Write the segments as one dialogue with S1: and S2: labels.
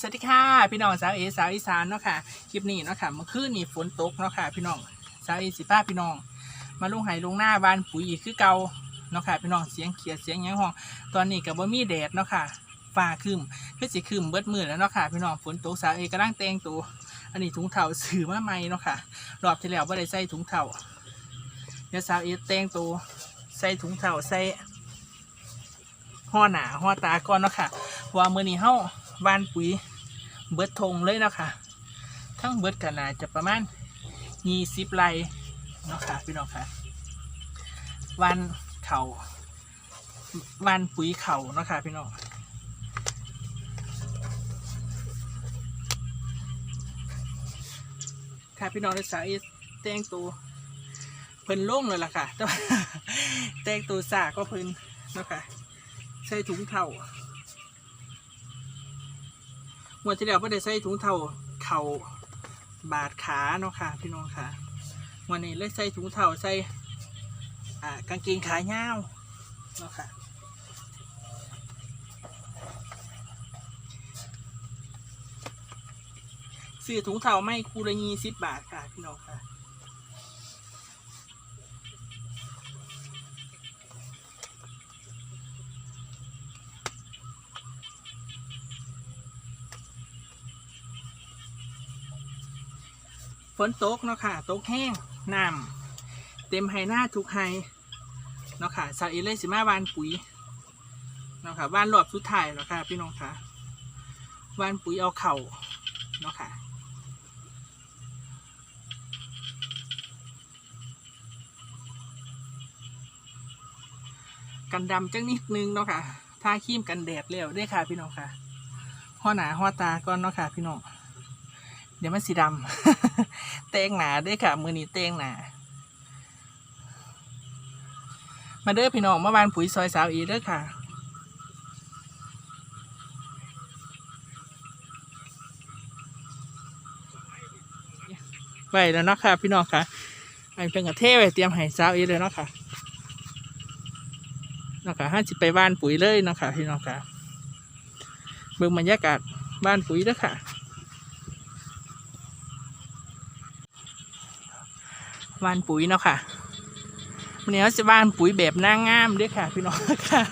S1: สวัสดีค่ะพี่น้องสาวเอสาวอีสานเนาะค่ะคลิปนี้เนาะค่ะเมื่อคืนนี้ฝนตกเนาะค่ะพี่น้องสาวเอสิป้าพี่น้อง มาลงไห้ลงหน้าบ้านปุ๋ยอีกคือเก่าเนาะค่ะพี่น้องเสียงเขียดเสียงหยังห้อง ตอนนี้กับบ่มีแดดเนาะค่ะฟ้าครึมคือสิครึมเบิดมือแล้วเนาะค่ะพี่น้องฝนตกสาวเอกำลังแต่งตัวอันนี้ถุงเท้าซื้อมาใหม่เนาะค่ะรอบที่แล้วบ่าได้ใส่ถุงเท้าเดี๋ยวสาวเอแต่งตัวใส่ถุงเท้าใส่ห่อหนาห่อตาก่อนเนาะค่ะว่ามื้อนี้เฮาบ้านปุ๋ย เบิดทงเลยนะคะทั้งเบิดกันนาจะประมาณยี่สิบไร่นะคะพี่น้องค่ะวันเขาวันปุ๋ยเข่านะคะพี่น้องค่ะพี่น้องนักศึกษาเอแต่งตัวเพิ่นโล่งเลยล่ะค่ะแต่แต่งตัวสาก็เพิ่นนะคะใส่ถุงเท้า วดที่แล้วไม่ได้ใส่ถุงเท้าเข่าบาดขาเนาะค่ะพี่น้องค่ะวันนี้เลยใส่ถุงเท้าใส่อ่ากางเกงขายาวเนาะค่ะซื้อถุงเท้าไม่คูละยี่สิบบาทค่ะพี่น้องค่ะ ฝนตกเนาะค่ะตกแห้งน้ำเต็มไฮหน้าทุกไฮเนาะค่ะสาวเอเลยสิมาบานปุ๋ยเนาะค่ะบานรอบสุดท้ายเนาะค่ะ พี่น้องค่ะบานปุ๋ยเอาเข่าเนาะค่ะกันดำจังนิดนึงเนาะค่ะทาครีมกันแดดแล้วเด้ค่ะ พี่น้องค่ะห่อหนาห่อตาก่อนเนาะค่ะ พี่น้อง เดี๋ยวมันสีดำ เตงหนาด้วยค่ะ มือนี้เตงหนามาเด้อพี่น้องเมื่อวานปุ๋ยซอยสาวอีเด้อค่ะไว้แล้วเนาะค่ะ พี่น้องค่ะอันเป็นกระเทไว้เตรียมให้สาวอีเลยเนาะค่ะเนาะค่ะห้าสิบไปบ้านปุ๋ยเลยเนาะค่ะพี่น้องค่ะเบิ่งบรรยากาศบ้านปุ๋ยเด้อค่ะ วานปุ๋ยเนาะค่ะวันนี้เราจะวานปุ๋ยแบบนางงามด้วยค่ะ พี่น้องค่ะ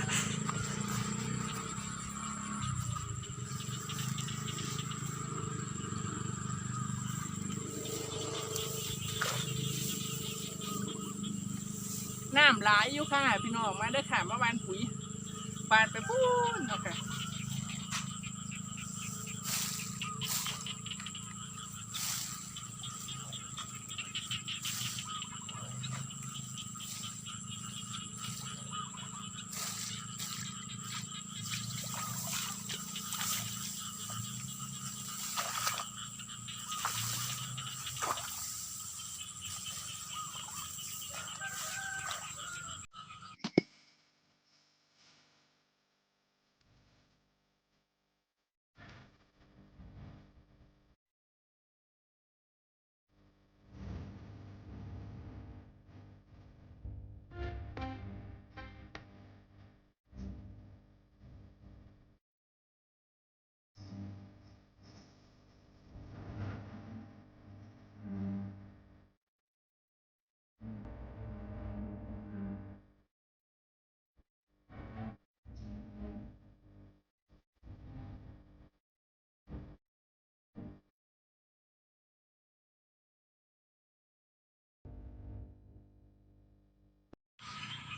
S1: น้ำหลายอยู่ค่ะ พี่น้องมาเด้อค่ะมาวานปุ๋ยวานไปปูนเนาะค่ะ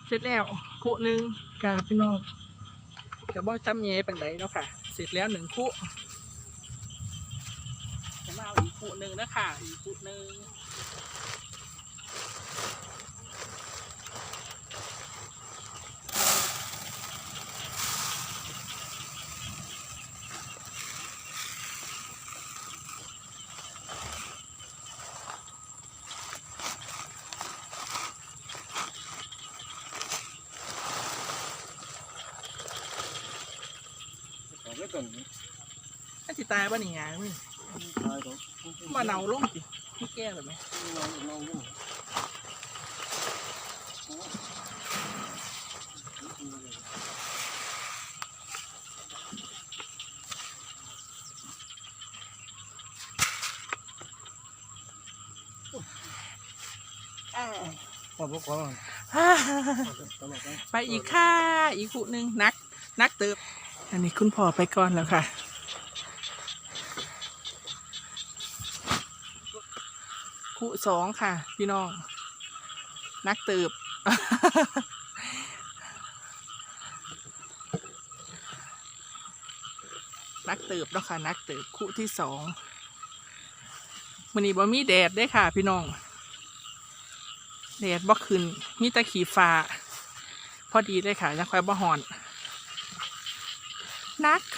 S1: เสร็จแล้วคู่หนึ่งกาพี่น้องกับบ่จำเย่ปันไดเนาะค่ะ เสร็จแล้วหนึ่งคู่จะมาเอาอีกคู่หนึ่งนะค่ะอีกคู่หนึ่ง ตายบ้านนี่ไงมึงมาเนาลงสิไม่แก้แบบ
S2: นี้อบคุ
S1: ไปอีกค่ะ อีกคู่หนึ่งนัก นักเติบ อันนี้คุณพ่อไปก่อนแล้วค่ะ คู่สองค่ะ พี่น้อง นักเติบนักเติบแล้วค่ะ นักเติบคู่ที่สองมันนี้บ่มีแดดได้ค่ะ พี่น้อง แดดบ่ขึ้น มีแต่ขีฟ้า พอดีเลยค่ะยังค่อยบ่หอนก เ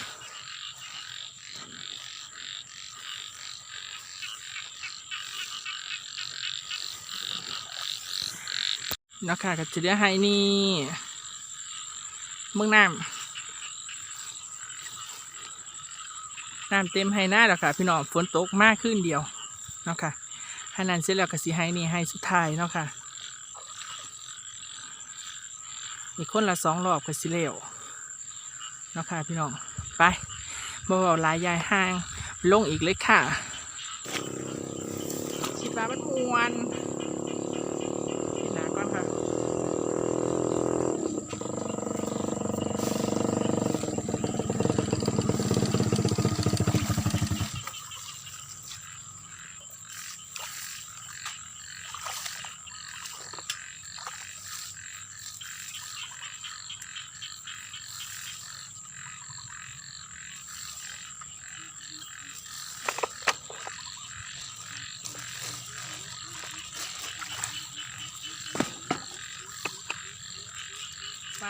S1: นะค่ะก็จะได้ให้นี่เมืองน้ำน้ำเต็มให้หน้าแล้วค่ะ พี่น้องฝนตกมากขึ้นเดียวเนาะค่ะให้นั้นเสร็จแล้วก็สิให้นี่ให้สุดท้ายเนาะค่ะอีกคนละสองรอบก็สิเร็วเนาะค่ะพี่น้องไปบ่บาหลายยายห่างลงอีกเลยค่ะคิดว่ามันมวนกินน้ำก่อนค่ะ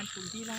S1: านปุ๋ยที่ไร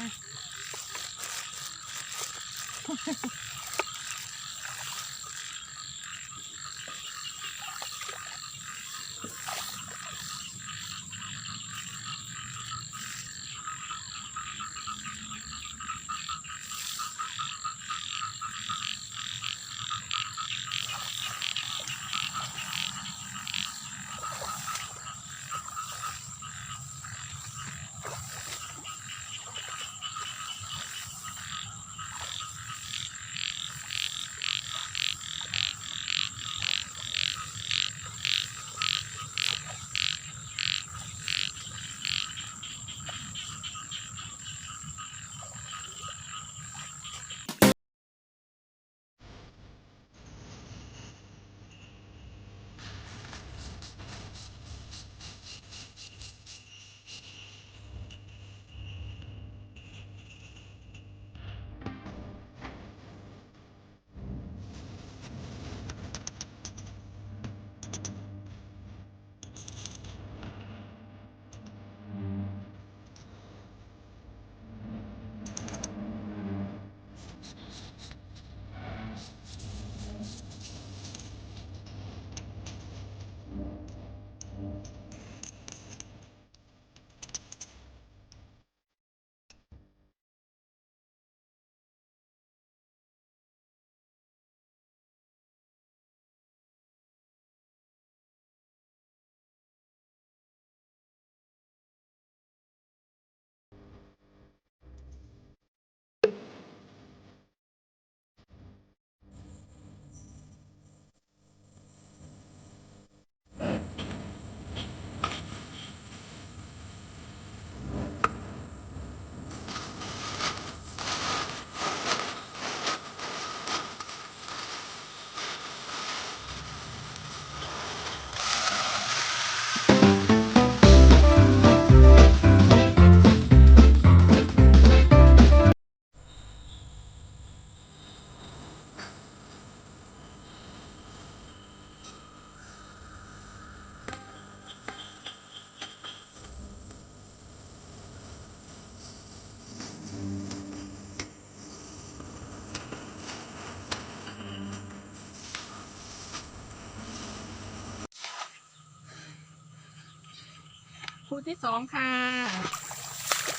S1: คู่ที่สองค่ะ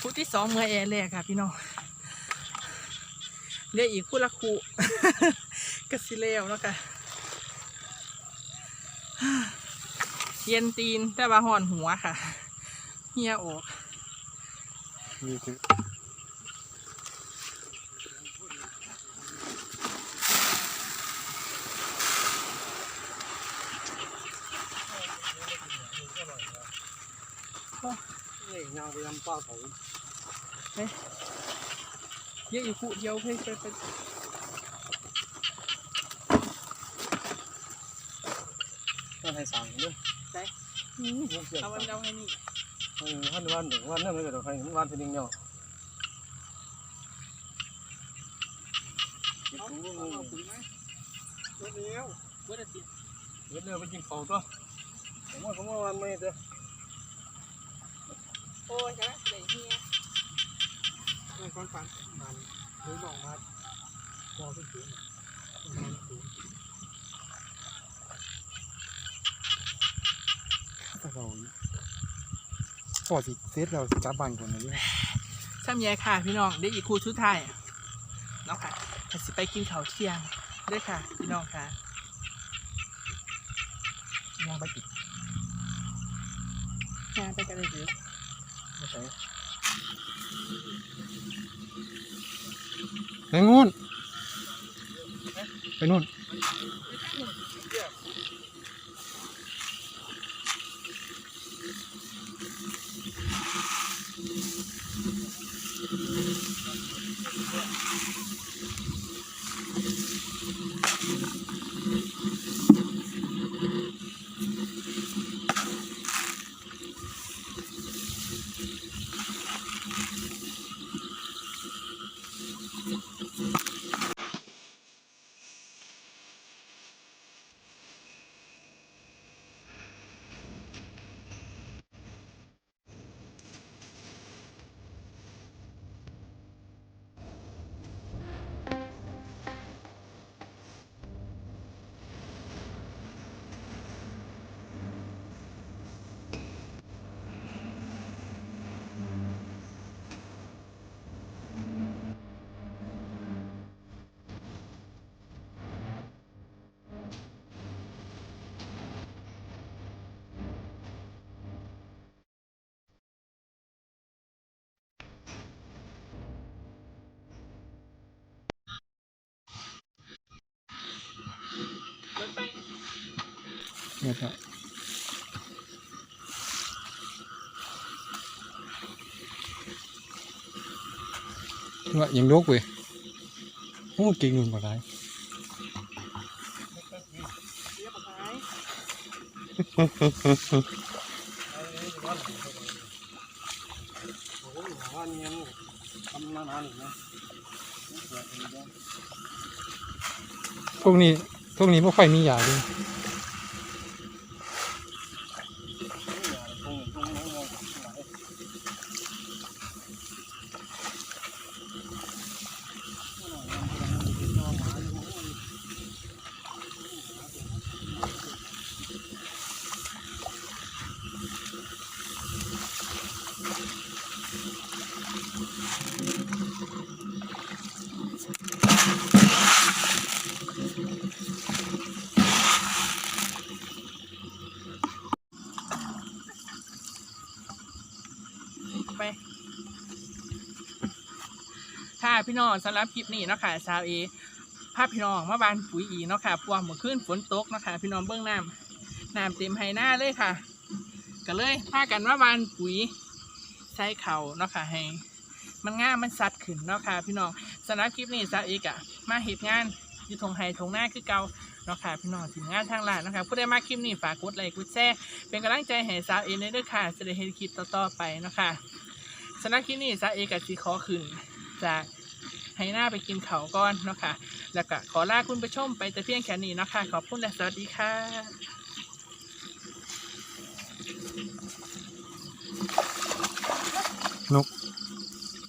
S1: คู่ที่สองเมื่อแอร์แรกค่ะ พี่น้องเรียกอีกคู่ละคู่กสิเลวแล้วค่ะเย็นตีนแต่ว่าห่อนหัวค่ะเฮียออก
S2: นี่คือยางไปยำป้าเขา
S1: เฮ้ยเยอะอีกคู่เดียวเพื่อไปไป
S2: ต้นให้สั่งด้วย
S1: ไป
S2: อืมเอา
S1: วันเอาให้นี่
S2: เออวันวันหนึ่งวันนั่นไม่เกิดใครวันเป็นยังเนาะ
S1: เอาเอาปุ๋ยไหม
S2: เดี๋ยวเดียว
S1: เพื่อจะติด
S2: เดี๋ยวเดียวไปกินข้าตัวผมว่าเขาว่าวันไม่เด้อ
S1: อ้ยจะได้เลยเฮีย
S2: ไม่ฟันฟันมันหรือลองมาพอขึ้นถึงถ้าเราพอสิเซตเราสิจับบันคนนี้
S1: ซ้ำแย่ค่ะ พี่น้องได้อีกคู่ชุดไทายเนาะค่ะจะสิไปกินข้าวเที่ยงเด้วยค่ะ พี่น้องค่ะ
S2: ยังไปติด
S1: งานไปกันเลยหรือ
S2: ไม่ใช่ไปนู่นไปนู่น เนี่ยครับว่ายังลกเว้ยโอ้เก่งนุ่มกว่าไร
S1: เรียบร้อย
S2: โอ้ยว่าเนี่ยทำนานๆเล
S3: พวกนี้พวกนี้ไม่ค่อยมียาเลย
S1: พี่น้องสำหรับคลิปนี้เนาะค่ะชาวเอภาพพี่น้องมาบานปุ๋ยอีเนาะค่ะพวงเมื่อคืนฝนตกเนาะค่ะพี่น้องเบื้องน้ำน้ำเต็มไฮหน้าเลยค่ะ ก็เลยพากันมาบานปุ๋ยใส่เข่าเนาะค่ะให้มันง่ามมันสัดขึ้นเนาะค่ะพี่น้องสำหรับคลิปนี้ชาวเอกอะมาเหตุงานอยู่ทงไฮทงหน้าคือเก่าเนาะค่ะพี่น้องถึงงานทางร้านเนาะคะผู้ใดมาคลิปนี้ฝากกดไลค์กดแชร์เป็นกำลังใจให้สาวเอในเด้อค่ะจะได้เห็นคลิปต่อๆไปเนาะค่ะสำนักที่นี่สาวเอกบสีขอขึ้นจาก ให้หน้าไปกินเขาก่อนเนาะค่ะ แล้วก็ขอลาคุณผู้ชมไปแต่เพียงแค่นี้เนาะค่ะ ขอบคุณและสวัสดีค่ะ
S3: นก